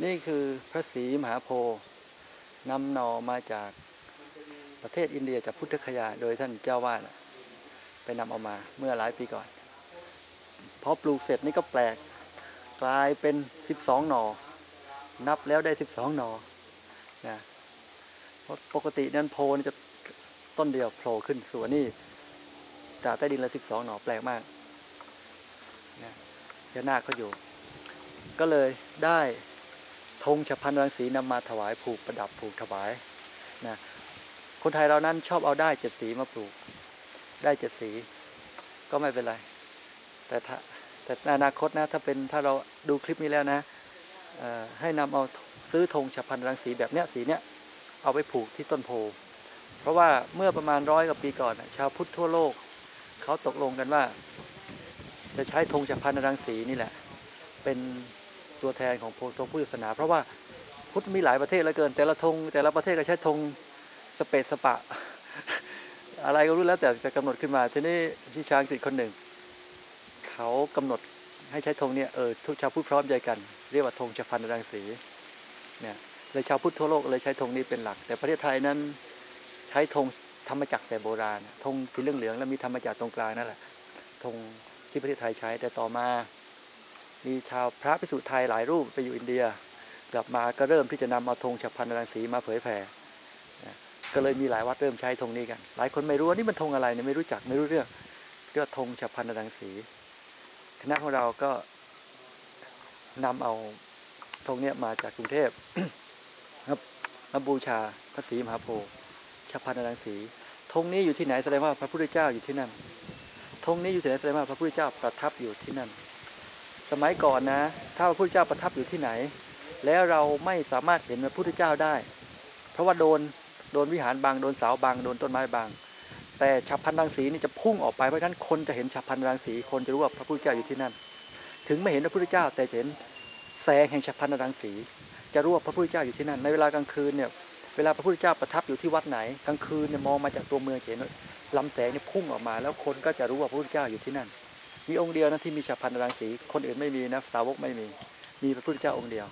นี่คือพระศรีมหาโพนำหนอมาจากประเทศอินเดียจากพุทธคยา โดยท่านเจ้าวาดไปนำเอามาเมื่อหลายปีก่อนพอปลูกเสร็จนี่ก็แปลกกลายเป็น 12 หนอ นับแล้วได้ 12 หนอนะเพราะปกตินั้นโพนี่จะต้นเดียวโผล่ขึ้นสวนนี่จากใต้ดินละ 12 หนอแปลกมากนะยานาคเขาอยู่ ก็เลยได้ ธงฉพันรังสีนำมาถวายผูกประดับผูกถวายนะคนไทยเรานั้นชอบเอาได้เจ็ดสีมาปลูก ได้เจ็ดสีก็ไม่เป็นไร แต่ถ้าแต่ในอนาคตนะถ้าเป็นถ้าเราดูคลิปนี้แล้วนะให้นำเอาซื้อธงฉพันรังสีแบบเนี้ยสีเนี้ยเอาไปผูกที่ต้นโพ เพราะว่าเมื่อประมาณร้อยกว่าปีก่อน ชาวพุทธทั่วโลกเขาตกลงกันว่า จะใช้ธงฉพันรังสีนี่แหละ เป็น ตัวแทนของธงพุทธศาสนา เพราะว่าพุทธมีหลายประเทศเหลือเกิน แต่ละธงแต่ละประเทศก็ใช้ธงสเปซสปะ อะไรก็รู้แล้วแต่จะกำหนดขึ้นมาทีนี้พี่ช้างกฤษคนหนึ่ง เขากำหนดให้ใช้ธงเนี่ยเออทุกชาวพุทธพร้อมใจกัน เรียกว่าธงชพันรังสีเนี่ยเลยชาวพุทธทั่วโลกเลยใช้ธงนี้เป็นหลัก แต่ประเทศไทยนั้นใช้ธงธรรมจักรแต่โบราณธงสีเหลืองๆแล้วมีธรรมจักรตรงกลางนั่นแหละธงที่ประเทศไทยใช้แต่ต่อมา มีชาวพระภิกษุไทยหลายรูปไปอยู่อินเดีย กลับมาก็เริ่มที่จะนำเอาธงฉับพันรังสีมาเผยแผ่ก็เลยมีหลายวัดเริ่มใช้ธงนี้กัน หลายคนไม่รู้ว่านี่มันธงอะไรเนี่ยไม่รู้จักไม่รู้เรื่องเรียกว่าธงฉับพันรังสีคณะของเราก็นำเอาธงเนี้ยมาจากกรุงเทพครับมาบูชาพระศรีมหาโพธิ์ฉับพันรังสีธงนี้อยู่ที่ไหนแสดงว่าพระพุทธเจ้าอยู่ที่นั่นธงนี้อยู่ที่ไหนแสดงว่าพระพุทธเจ้าประทับอยู่ที่นั่น สมัยก่อนนะ ถ้าพระพุทธเจ้าประทับอยู่ที่ไหน แล้วเราไม่สามารถเห็นพระพุทธเจ้าได้ เพราะว่าโดนโดนวิหารบางโดนเสาบางโดนต้นไม้บาง แต่ฉับพันรังสีนี่จะพุ่งออกไปเพราะฉะนั้นคนจะเห็นฉับพันรังสีคนจะรู้ว่าพระพุทธเจ้าอยู่ที่นั่น ถึงไม่เห็นพระพุทธเจ้า แต่เห็นแสงแห่งฉับพันรังสี จะรู้ว่าพระพุทธเจ้าอยู่ที่นั่น ในเวลากลางคืนเนี่ยเวลาพระพุทธเจ้าประทับอยู่ที่วัดไหนกลางคืนเนี่ยมองมาจากตัวเมืองเห็นลำแสงเนี่ยพุ่งออกมา แล้วคนก็จะรู้ว่าพระพุทธเจ้าอยู่ที่นั่น มีองค์เดียวนะที่มีฉับพันรังสีคนอื่นไม่มีนะสาวกไม่มี มีพระพุทธเจ้าองค์เดียว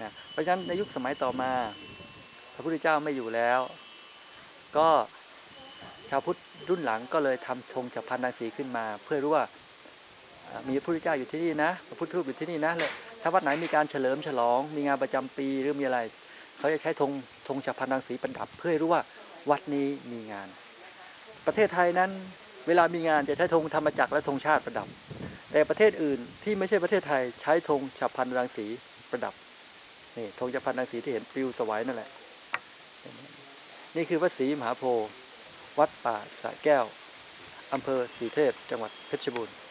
นะเพราะฉะนั้นในยุคสมัยต่อมา พระพุทธเจ้าไม่อยู่แล้ว ก็ชาวพุทธรุ่นหลังก็เลยทำธงฉับพันรังสีขึ้นมา เพื่อรู้ว่ามีพระพุทธเจ้าอยู่ที่นี่นะพระพุทธรูปอยู่ที่นี่นะเลยถ้าวัดไหนมีการเฉลิมฉลอง มีงานประจำปีหรือมีอะไร เขาจะใช้ธงธงฉับพันรังสีประดับ เพื่อรู้ว่าวัดนี้มีงาน ประเทศไทยนั้น เวลามีงานจะใช้ธงธรรมจักรและธงชาติประดับ แต่ประเทศอื่นที่ไม่ใช่ประเทศไทยใช้ธงฉับพันรังสีประดับนี่ธงฉับพันรังสีที่เห็นปลิวสวายนั่นแหละ นี่คือวัดศรีมหาโพธิ์วัดป่าสะแก้วอำเภอสีเทพจังหวัดเพชรบูรณ์